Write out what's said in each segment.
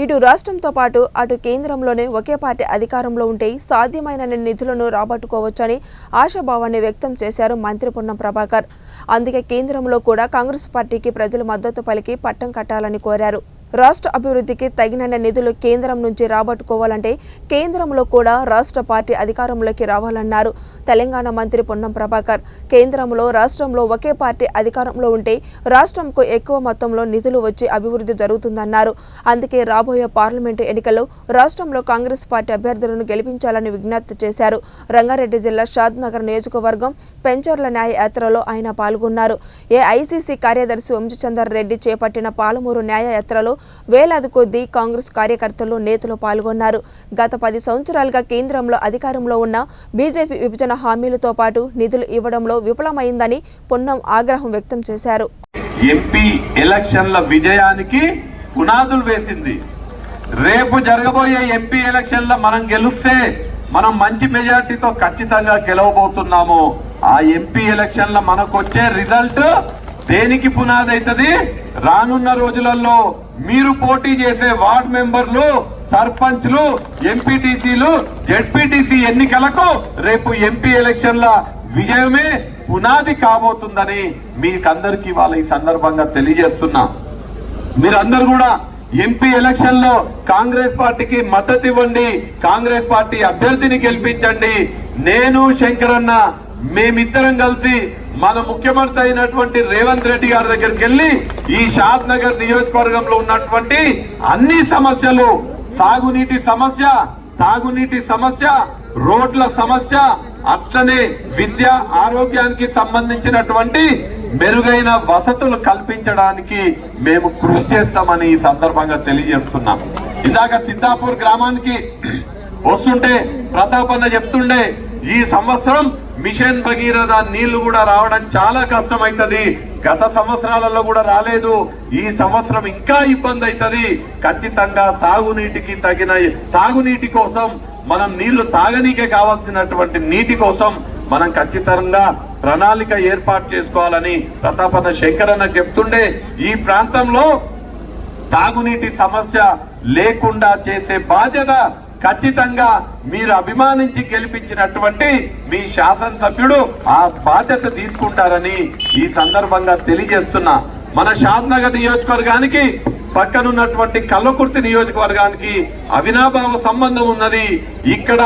ఇటు రాష్ట్రంతో పాటు అటు కేంద్రంలోనే ఒకే పార్టీ అధికారంలో ఉంటే సాధ్యమైన నిధులను రాబట్టుకోవచ్చని ఆశాభావాన్ని వ్యక్తం చేశారు మంత్రి పొన్నం ప్రభాకర్. అందుకే కేంద్రంలో కూడా కాంగ్రెస్ పార్టీకి ప్రజలు మద్దతు పలికి పట్టం కట్టాలని కోరారు. రాష్ట్ర అభివృద్ధికి తగినన్న నిధులు కేంద్రం నుంచి రాబట్టుకోవాలంటే కేంద్రంలో కూడా రాష్ట్ర పార్టీ అధికారంలోకి రావాలన్నారు. తెలంగాణ మంత్రి పొన్నం ప్రభాకర్ కేంద్రంలో రాష్ట్రంలో ఒకే పార్టీ అధికారంలో ఉంటే రాష్ట్రంకు ఎక్కువ మొత్తంలో నిధులు వచ్చి అభివృద్ధి జరుగుతుందన్నారు. అందుకే రాబోయే పార్లమెంటు ఎన్నికల్లో రాష్ట్రంలో కాంగ్రెస్ పార్టీ అభ్యర్థులను గెలిపించాలని విజ్ఞప్తి చేశారు. రంగారెడ్డి జిల్లా షాద్ నగర్ నియోజకవర్గం పెంచర్ల న్యాయ యాత్రలో ఆయన పాల్గొన్నారు. ఏఐసిసి కార్యదర్శి వంశచందర్ రెడ్డి చేపట్టిన పాలమూరు న్యాయ యాత్రలో వేలాది కొద్దీ కాంగ్రెస్ కార్యకర్తలు నేతలు పాల్గొన్నారు. గత పది సంవత్సరాలుగా కేంద్రంలో అధికారంలో ఉన్న బీజేపీ విభజన హామీలతో పాటు నిధులు ఇవ్వడంలో విఫలమైందని పొన్నం ఆగ్రహం వ్యక్తం చేశారు. ఎంపీ ఎలక్షన్ల విజయానికి పునాదులు వేసింది. రేపు జరగబోయే ఎంపీ ఎలక్షన్ల మనం గెలుస్తే మనం మంచి మెజార్టీతో ఖచ్చితంగా గెలవబోతున్నాము. ఆ ఎంపీ ఎలక్షన్ల మనకు వచ్చే రిజల్ట్ దేనికి పునాది అవుతుంది రానున్న రోజులలో మీరు పోటీ చేసే వార్డ్ మెంబర్లు సర్పంచ్లు ఎంపీటీసీలు జెడ్పీటీసీ ఎన్నికలకు రేపు ఎంపీ ఎలక్షన్ల విజయమే పునాది కాబోతుందని మీకందరికి వాళ్ళ ఈ సందర్భంగా తెలియజేస్తున్నా. మీరందరూ కూడా ఎంపీ ఎలక్షన్లో కాంగ్రెస్ పార్టీకి మద్దతు ఇవ్వండి కాంగ్రెస్ పార్టీ అభ్యర్థిని గెలిపించండి. నేను శంకరన్న మేమిద్దరం కలిసి మన ముఖ్యమంత్రి అయినటువంటి రేవంత్ రెడ్డి గారి దగ్గరికి వెళ్ళి ఈ షాద్ నగర్ నియోజకవర్గంలో ఉన్నటువంటి అన్ని సమస్యలు సాగునీటి సమస్య తాగునీటి సమస్య రోడ్ల సమస్య అట్లనే విద్య ఆరోగ్యానికి సంబంధించినటువంటి మెరుగైన వసతులు కల్పించడానికి మేము కృషి చేస్తామని ఈ సందర్భంగా తెలియజేస్తున్నాం. ఇందాక సిద్ధాపూర్ గ్రామానికి వస్తుంటే ప్రతాపన్న చెప్తుండే ఈ సంవత్సరం మిషన్ భగీరథ నీళ్ళు కూడా రావడం చాలా కష్టమైతుంది. గత సంవత్సరాలలో కూడా రాలేదు. ఈ సంవత్సరం ఇంకా ఇబ్బంది అవుతుంది ఖచ్చితంగా తాగునీటికి తగిన తాగునీటి కోసం మనం నీళ్ళు తాగనీకే కావాల్సినటువంటి నీటి కోసం మనం ఖచ్చితంగా ప్రణాళిక ఏర్పాటు చేసుకోవాలని ప్రతాపన శంకరన్న చెప్తుండే. ఈ ప్రాంతంలో తాగునీటి సమస్య లేకుండా చేసే బాధ్యత ఖచ్చితంగా మీరు అభిమానించి గెలిపించినటువంటి మీ శాసనసభ్యుడు ఆ బాధ్యత తీసుకుంటారని ఈ సందర్భంగా తెలియజేస్తున్నా. మన షాద్నగర్ నియోజకవర్గానికి పక్కనున్నటువంటి కల్లకుర్తి నియోజకవర్గానికి అవినాభావ సంబంధం ఉన్నది. ఇక్కడ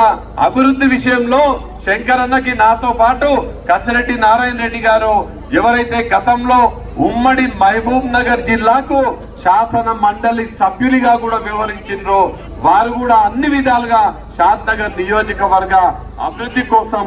అభివృద్ధి విషయంలో శంకరన్నకి నాతో పాటు కసిరెడ్డి నారాయణ రెడ్డి గారు ఎవరైతే గతంలో ఉమ్మడి మహబూబ్ నగర్ జిల్లాకు శాసన మండలి సభ్యులుగా కూడా వివరించిండ్రో వారు కూడా అన్ని విధాలుగా షాద్ నగర్ నియోజకవర్గ అభివృద్ధి కోసం